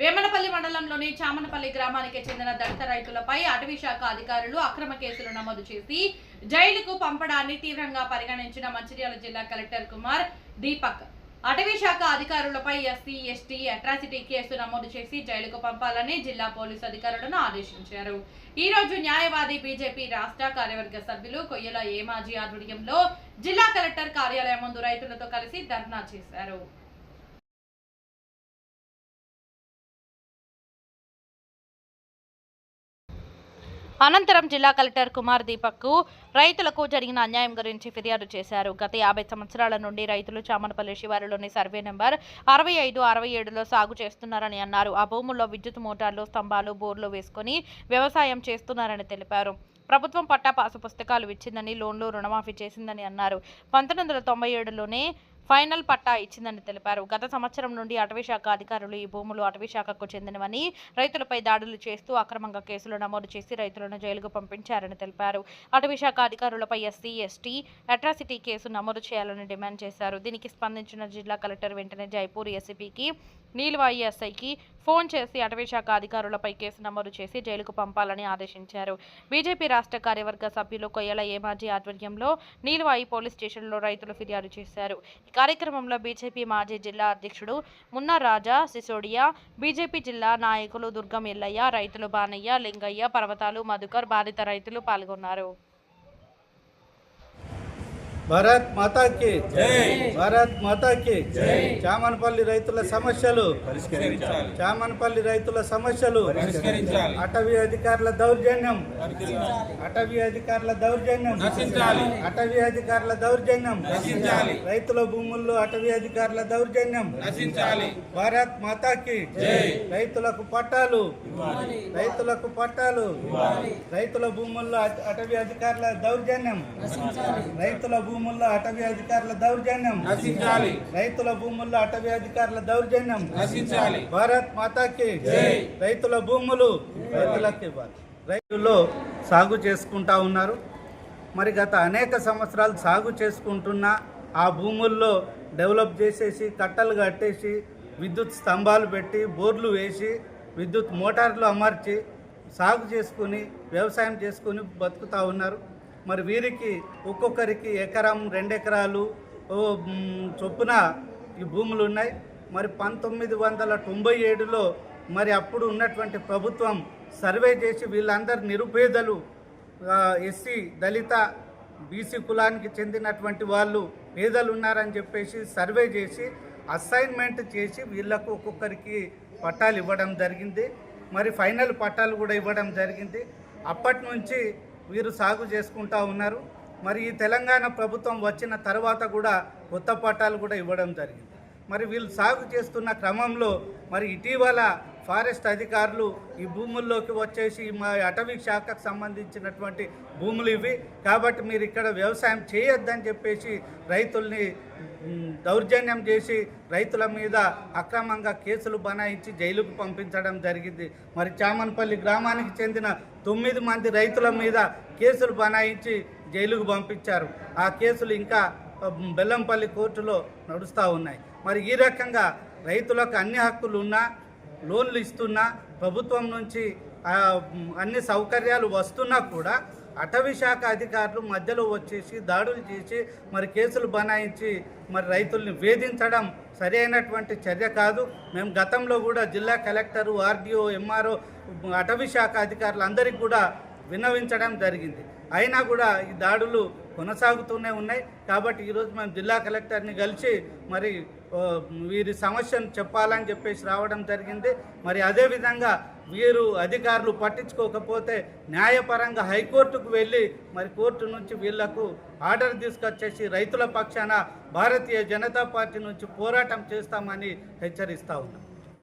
వేమనపల్లి మండలంలోని చామనపల్లి గ్రామానికి చెందిన దళిత రైతులపై అటవీ శాఖ అధికారులు అక్రమ కేసులు నమోదు చేసి జైలుకు పంపడాన్ని తీవ్రంగా పరిగణించిన మంచిర్యాల జిల్లా కలెక్టర్ కుమార్ దీపక్. అటవీ శాఖ అధికారులపై ఎస్సీ ఎస్టీ అట్రాసిటీ కేసు నమోదు చేసి జైలుకు పంపాలని జిల్లా పోలీసు అధికారులను ఆదేశించారు. ఈ రోజు న్యాయవాది బీజేపీ రాష్ట్ర కార్యవర్గ సభ్యులు కొయ్యల ఏమాజీ ఆధ్వర్యంలో జిల్లా కలెక్టర్ కార్యాలయం ముందు రైతులతో కలిసి ధర్నా చేశారు. అనంతరం జిల్లా కలెక్టర్ కుమార్ దీపక్కు రైతులకు జరిగిన అన్యాయం గురించి ఫిర్యాదు చేశారు. గత యాభై సంవత్సరాల నుండి రైతులు చామనపల్లి శివారులోని సర్వే నెంబర్ అరవై ఐదు అరవై ఏడులో సాగు చేస్తున్నారని అన్నారు. ఆ భూముల్లో విద్యుత్ మోటార్లు స్తంభాలు బోర్లు వేసుకుని వ్యవసాయం చేస్తున్నారని తెలిపారు. ప్రభుత్వం పట్టా పాసు పుస్తకాలు ఇచ్చిందని లోన్లు రుణమాఫీ చేసిందని అన్నారు. పంతొమ్మిది వందల తొంభై ఏడులోనే ఫైనల్ పట్టా ఇచ్చిందని తెలిపారు. గత సంవత్సరం నుండి అటవీశాఖ అధికారులు ఈ భూములు అటవీ శాఖకు చెందినవని రైతులపై దాడులు చేస్తూ అక్రమంగా కేసులు నమోదు చేసి రైతులను జైలుకు పంపించారని తెలిపారు. అటవీ శాఖ అధికారులపై ఎస్సీ ఎస్టీ అట్రాసిటీ కేసు నమోదు చేయాలని డిమాండ్ చేశారు. దీనికి స్పందించిన జిల్లా కలెక్టర్ వెంటనే జైపూర్ ఎస్సీపీకి నీల్వాయి ఎస్ఐకి ఫోన్ చేసి అటవీ శాఖ అధికారులపై కేసు నమోదు చేసి జైలుకు పంపాలని ఆదేశించారు. బీజేపీ రాష్ట్ర కార్యవర్గ సభ్యులు కొయ్యల ఏమాజీ ఆధ్వర్యంలో నీల్వాయి పోలీస్ స్టేషన్లో రైతులు ఫిర్యాదు చేశారు. ఈ కార్యక్రమంలో బీజేపీ మాజీ జిల్లా అధ్యక్షుడు మున్నా రాజా సిసోడియా బీజేపీ జిల్లా నాయకులు దుర్గం ఎల్లయ్య రైతులు బానయ్య లింగయ్య పర్వతాలు మధుకర్ బాధిత రైతులు పాల్గొన్నారు. భారత్ మాతాకి భారత్ మాతాకి చామనపల్లి రైతుల సమస్యలు పరిష్కరించాలి. చామనపల్లి రైతుల సమస్యలు పరిష్కరించాలి. అటవీ అధికారుల దౌర్జన్యం. అటవీ అధికారుల దౌర్జన్యం. నశించాలి. అటవీ అధికారుల దౌర్జన్యం. నశించాలి. రైతుల భూముల్లో అటవీ అధికారుల దౌర్జన్యం. నశించాలి. భారత్ మాతాకి రైతులకు పట్టాలు. రైతులకు పట్టాలు. రైతుల భూముల్లో అట- అటవీ అధికారుల దౌర్జన్యం. రైతుల భూముల్లో అటవీ అధికారుల దౌర్జన్యం. నశించాలి. రైతుల భూముల్లో అటవీ అధికారుల దౌర్జన్యం. నశించాలి. భారత్ మాతాకి రైతుల భూములు రైతులకు ఇవ్వాలి. రైతుల్లో సాగు చేసుకుంటా ఉన్నారు. మరి గత అనేక సంవత్సరాలు సాగు చేసుకుంటున్న ఆ భూముల్లో డెవలప్ చేసేసి కట్టలు కట్టేసి విద్యుత్ స్తంభాలు పెట్టి బోర్లు వేసి విద్యుత్ మోటార్లు అమర్చి సాగు చేసుకుని వ్యవసాయం చేసుకుని బతుకుతూ ఉన్నారు. మరి వీరికి ఒక్కొక్కరికి ఎకరం రెండు ఎకరాలు చొప్పున ఈ భూములు ఉన్నాయి. మరి పంతొమ్మిది వందల తొంభై ఏడులో మరి అప్పుడు ఉన్నటువంటి ప్రభుత్వం సర్వే చేసి వీళ్ళందరు నిరుపేదలు ఎస్సీ దళిత బీసీ కులానికి చెందినటువంటి వాళ్ళు పేదలు ఉన్నారని చెప్పేసి సర్వే చేసి అసైన్మెంట్ చేసి వీళ్ళకు ఒక్కొక్కరికి పట్టాలు ఇవ్వడం జరిగింది. మరి ఫైనల్ పట్టాలు కూడా ఇవ్వడం జరిగింది. అప్పటి నుంచి వీరు సాగు చేసుకుంటా ఉన్నారు. మరి ఈ తెలంగాణ ప్రభుత్వం వచ్చిన తర్వాత కూడా కొత్త పట్టాలు కూడా ఇవ్వడం జరిగింది. మరి వీళ్ళు సాగు చేస్తున్న క్రమంలో మరి ఇటీవల ఫారెస్ట్ అధికారులు ఈ భూముల్లోకి వచ్చేసి మా అటవీ శాఖకు సంబంధించినటువంటి భూములు ఇవి కాబట్టి మీరు ఇక్కడ వ్యవసాయం చేయొద్దని చెప్పేసి రైతుల్ని దౌర్జన్యం చేసి రైతుల మీద అక్రమంగా కేసులు బనాయించి జైలుకు పంపించడం జరిగింది. మరి చామన్పల్లి గ్రామానికి చెందిన తొమ్మిది మంది రైతుల మీద కేసులు బనాయించి జైలుకు పంపించారు. ఆ కేసులు ఇంకా బెల్లంపల్లి కోర్టులో నడుస్తూ ఉన్నాయి. మరి ఈ రకంగా రైతులకు అన్ని హక్కులు ఉన్నా లోన్లు ఇస్తున్నా ప్రభుత్వం నుంచి అన్ని సౌకర్యాలు వస్తున్నా కూడా అటవీ శాఖ అధికారులు మధ్యలో వచ్చేసి దాడులు చేసి మరి కేసులు బనాయించి మరి రైతుల్ని వేధించడం సరైనటువంటి చర్య కాదు. మేము గతంలో కూడా జిల్లా కలెక్టరు ఆర్డీఓ ఎంఆర్ఓ అటవీ శాఖ అధికారులు అందరికీ కూడా విన్నవించడం జరిగింది. అయినా కూడా ఈ దాడులు కొనసాగుతూనే ఉన్నాయి. కాబట్టి ఈరోజు మేము జిల్లా కలెక్టర్ని కలిసి మరి వీరి సమస్యను చెప్పాలని చెప్పేసి రావడం జరిగింది. మరి అదేవిధంగా వీరు అధికారులు పట్టించుకోకపోతే న్యాయపరంగా హైకోర్టుకు వెళ్ళి మరి కోర్టు నుంచి వీళ్ళకు ఆర్డర్ తీసుకొచ్చేసి రైతుల పక్షాన భారతీయ జనతా పార్టీ నుంచి పోరాటం చేస్తామని హెచ్చరిస్తా ఉన్నాం.